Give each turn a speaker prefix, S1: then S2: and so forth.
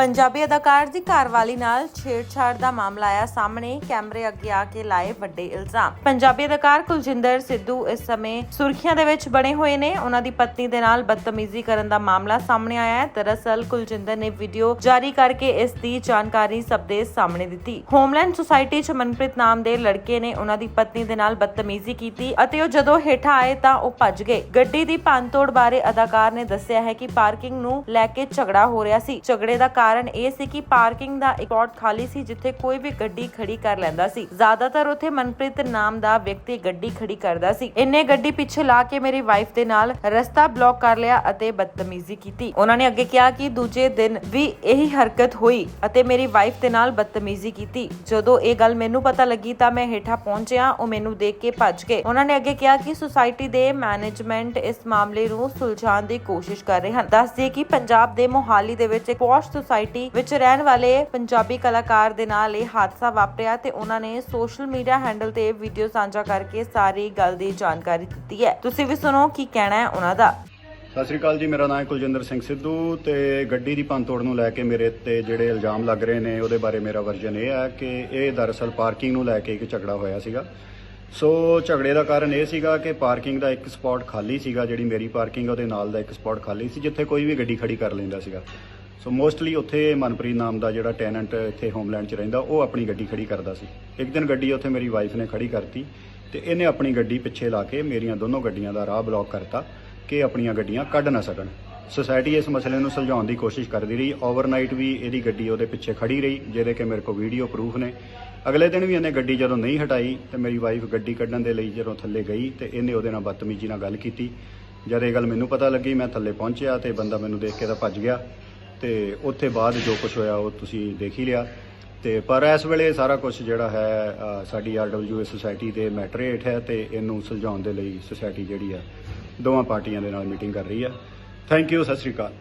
S1: ਪੰਜਾਬੀ ਅਦਾਕਾਰ ਦੀ ਘਰਵਾਲੀ ਨਾਲ ਛੇੜਛਾੜ ਦਾ ਮਾਮਲਾ ਆਇਆ ਸਾਹਮਣੇ, ਕੈਮਰੇ ਅੱਗੇ ਆ ਕੇ ਲਾਏ ਵੱਡੇ ਇਲਜ਼ਾਮ। ਪੰਜਾਬੀ ਅਦਾਕਾਰ ਕੁਲਜਿੰਦਰ ਸਿੱਧੂ ਇਸ ਸਮੇਂ ਸੁਰਖੀਆਂ ਦੇ ਵਿੱਚ ਬਣੇ ਹੋਏ ਨੇ। ਉਹਨਾਂ ਦੀ ਪਤਨੀ ਦੇ ਨਾਲ ਬਦਤਮੀਜ਼ੀ ਕਰਨ ਦਾ ਮਾਮਲਾ ਸਾਹਮਣੇ ਆਇਆ ਹੈ। ਦਰਅਸਲ, ਕੁਲਜਿੰਦਰ ਨੇ ਵੀਡੀਓ ਜਾਰੀ ਕਰਕੇ ਇਸ ਦੀ ਜਾਣਕਾਰੀ ਸਭ ਦੇ ਸਾਹਮਣੇ ਦਿੱਤੀ। ਹੋਮਲੈਂਡ ਸੁਸਾਇਟੀ 'ਚ ਮਨਪ੍ਰੀਤ ਨਾਮ ਦੇ ਲੜਕੇ ਨੇ ਉਹਨਾਂ ਦੀ ਪਤਨੀ ਦੇ ਨਾਲ ਬਦਤਮੀਜ਼ੀ ਕੀਤੀ ਅਤੇ ਉਹ ਜਦੋਂ ਹੇਠਾਂ ਆਏ ਤਾਂ ਉਹ ਭੱਜ ਗਏ। ਗੱਡੀ ਦੀ ਭੰਨਤੋੜ ਬਾਰੇ ਅਦਾਕਾਰ ਨੇ ਦੱਸਿਆ ਹੈ ਕਿ ਪਾਰਕਿੰਗ ਨੂੰ ਲੈ ਕੇ ਝਗੜਾ ਹੋ ਰਿਹਾ ਸੀ। ਝਗੜੇ ਦਾ ਕਾਰਨ ਇਹ ਸੀ ਕਿ ਪਾਰਕਿੰਗ ਦਾ ਇੱਕ ਸਪੌਟ ਖਾਲੀ ਸੀ, ਜਿੱਥੇ ਕੋਈ ਵੀ ਗੱਡੀ ਖੜੀ ਕਰ ਲੈਂਦਾ ਸੀ। ਜ਼ਿਆਦਾਤਰ ਉੱਥੇ ਮਨਪ੍ਰੀਤ ਨਾਮ ਦਾ ਵਿਅਕਤੀ ਗੱਡੀ ਖੜੀ ਕਰਦਾ ਸੀ। ਇੰਨੇ ਗੱਡੀ ਪਿੱਛੇ ਲਾ ਕੇ ਮੇਰੀ ਵਾਈਫ ਦੇ ਨਾਲ ਰਸਤਾ ਬਲੌਕ ਕਰ ਲਿਆ ਅਤੇ ਬਦਤਮੀਜ਼ੀ ਕੀਤੀ। ਉਹਨਾਂ ਨੇ ਅੱਗੇ ਕਿਹਾ ਕਿ ਦੂਜੇ ਦਿਨ ਵੀ ਇਹੀ ਹਰਕਤ ਹੋਈ ਅਤੇ ਮੇਰੀ ਵਾਈਫ ਦੇ ਨਾਲ ਬਦਤਮੀਜ਼ੀ ਕੀਤੀ। ਜਦੋਂ ਇਹ ਗੱਲ ਮੈਨੂੰ ਪਤਾ ਲੱਗੀ ਤਾਂ ਮੈਂ ਹੇਠਾਂ ਪਹੁੰਚਿਆ, ਉਹ ਮੈਨੂੰ ਦੇਖ ਕੇ ਭੱਜ ਗਏ। ਉਹਨਾਂ ਨੇ ਅੱਗੇ ਕਿਹਾ ਕਿ ਸੁਸਾਇਟੀ ਦੇ ਮੈਨੇਜਮੈਂਟ ਇਸ ਮਾਮਲੇ ਨੂੰ ਸੁਲਝਾਉਣ ਦੀ ਕੋਸ਼ਿਸ਼ ਕਰ ਰਹੇ ਹਨ। ਦੱਸਦੇ ਕਿ ਪੰਜਾਬ ਦੇ ਮੋਹਾਲੀ ਦੇ ਵਿੱਚ ਇੱਕ ਪੋਸਟ ਸੁਸਾਇਟੀ ਵਿੱਚ ਰਹਿਣ ਵਾਲੇ ਪੰਜਾਬੀ ਕਲਾਕਾਰ ਦੇ ਨਾਲ ਇਹ ਹਾਦਸਾ ਵਾਪਰਿਆ ਤੇ ਉਹਨਾਂ ਨੇ ਸੋਸ਼ਲ ਮੀਡੀਆ ਹੈਂਡਲ ਤੇ ਵੀਡੀਓ ਸਾਂਝਾ ਕਰਕੇ ਸਾਰੀ ਗੱਲ ਦੀ ਜਾਣਕਾਰੀ ਦਿੱਤੀ ਹੈ। ਤੁਸੀਂ ਵੀ ਸੁਣੋ ਕੀ ਕਹਿਣਾ ਹੈ ਉਹਨਾਂ ਦਾ।
S2: ਸਤਿ ਸ੍ਰੀ ਅਕਾਲ ਜੀ, ਮੇਰਾ ਨਾਮ ਹੈ ਕੁਲਜਿੰਦਰ ਸਿੰਘ ਸਿੱਧੂ ਤੇ ਗੱਡੀ ਦੀ ਭੰਨਤੋੜ ਨੂੰ ਲੈ ਕੇ ਮੇਰੇ ਤੇ ਜਿਹੜੇ ਇਲਜ਼ਾਮ ਲੱਗ ਰਹੇ ਨੇ ਉਹਦੇ ਬਾਰੇ ਮੇਰਾ ਵਰਜਨ ਇਹ ਹੈ ਕਿ ਇਹ ਦਰਅਸਲ ਪਾਰਕਿੰਗ ਨੂੰ ਲੈ ਕੇ ਇੱਕ ਝਗੜਾ ਹੋਇਆ ਸੀਗਾ। ਸੋ ਝਗੜੇ ਦਾ ਕਾਰਨ ਇਹ ਸੀਗਾ ਕਿ ਪਾਰਕਿੰਗ ਦਾ ਇੱਕ ਸਪੌਟ ਖਾਲੀ ਸੀਗਾ, ਜਿਹੜੀ ਮੇਰੀ ਪਾਰਕਿੰਗ ਉਹਦੇ ਨਾਲ ਦਾ ਇੱਕ ਸਪੌਟ ਖਾਲੀ ਸੀ, ਜਿੱਥੇ ਕੋਈ ਵੀ ਗੱਡੀ ਖੜੀ ਕਰ ਲੈਂਦਾ ਸੀਗਾ। ਸੋ ਮੋਸਟਲੀ ਉੱਥੇ ਮਨਪ੍ਰੀਤ ਨਾਮ ਦਾ ਜਿਹੜਾ ਟੈਨੈਂਟ ਇੱਥੇ ਹੋਮਲੈਂਡ 'ਚ ਰਹਿੰਦਾ, ਉਹ ਆਪਣੀ ਗੱਡੀ ਖੜੀ ਕਰਦਾ ਸੀ। ਇੱਕ ਦਿਨ ਗੱਡੀ ਉੱਥੇ ਮੇਰੀ ਵਾਈਫ ਨੇ ਖੜੀ ਕਰਤੀ ਤੇ ਇਹਨੇ ਆਪਣੀ ਗੱਡੀ ਪਿੱਛੇ ਲਾ ਕੇ ਮੇਰੀਆਂ ਦੋਨੋਂ ਗੱਡੀਆਂ ਦਾ ਰਾਹ ਬਲੌਕ ਕਰਤਾ ਕਿ ਆਪਣੀਆਂ ਗੱਡੀਆਂ ਕੱਢ ਨਾ ਸਕਣ। ਸੋਸਾਇਟੀ ਇਸ ਮਸਲੇ ਨੂੰ ਸੁਲਝਾਉਣ ਦੀ ਕੋਸ਼ਿਸ਼ ਕਰਦੀ ਰਹੀ। ਓਵਰਨਾਈਟ ਵੀ ਇਹਦੀ ਗੱਡੀ ਉਹਦੇ ਪਿੱਛੇ ਖੜੀ ਰਹੀ, ਜਿਹਦੇ ਕਿ ਮੇਰੇ ਕੋਲ ਵੀਡੀਓ ਪ੍ਰੂਫ ਨੇ। ਅਗਲੇ ਦਿਨ ਵੀ ਇਹਨੇ ਗੱਡੀ ਜਦੋਂ ਨਹੀਂ ਹਟਾਈ ਤੇ ਮੇਰੀ ਵਾਈਫ ਗੱਡੀ ਕੱਢਣ ਦੇ ਲਈ ਜਦੋਂ ਥੱਲੇ ਗਈ ਤੇ ਇਹਨੇ ਉਹਦੇ ਨਾਲ ਬਦਤਮੀਜ਼ੀ ਨਾਲ ਗੱਲ ਕੀਤੀ। ਜਦ ਇਹ ਗੱਲ ਮੈਨੂੰ ਪਤਾ ਲੱਗੀ, ਮੈਂ ਥੱਲੇ ਪਹੁੰਚਿਆ ਤੇ ਬੰਦਾ ਮੈਨੂੰ ਦੇਖ ਕੇ ਤਾਂ ਭੱਜ ਗਿਆ। ਤੇ ਉੱਥੇ ਬਾਅਦ ਜੋ ਕੁਝ ਹੋਇਆ ਉਹ ਤੁਸੀਂ ਦੇਖ ਹੀ ਲਿਆ। ਤੇ ਪਰ ਇਸ ਵੇਲੇ ਸਾਰਾ ਕੁਝ ਜਿਹੜਾ ਹੈ ਅ, ਸਾਡੀ ਆਰਡਬਲਯੂਏ ਸੁਸਾਇਟੀ ਦੇ ਮੈਟਰ ਹੇਠ ਹੈ ਤੇ ਇਹਨੂੰ ਸੁਲਝਾਉਣ ਦੇ ਲਈ ਸੁਸਾਇਟੀ ਜਿਹੜੀ ਆ ਦੋਵਾਂ ਪਾਰਟੀਆਂ ਦੇ ਨਾਲ ਮੀਟਿੰਗ ਕਰ ਰਹੀ ਹੈ ਥੈਂਕ ਯੂ ਸਤਿ ਸ਼੍ਰੀ ਅਕਾਲ।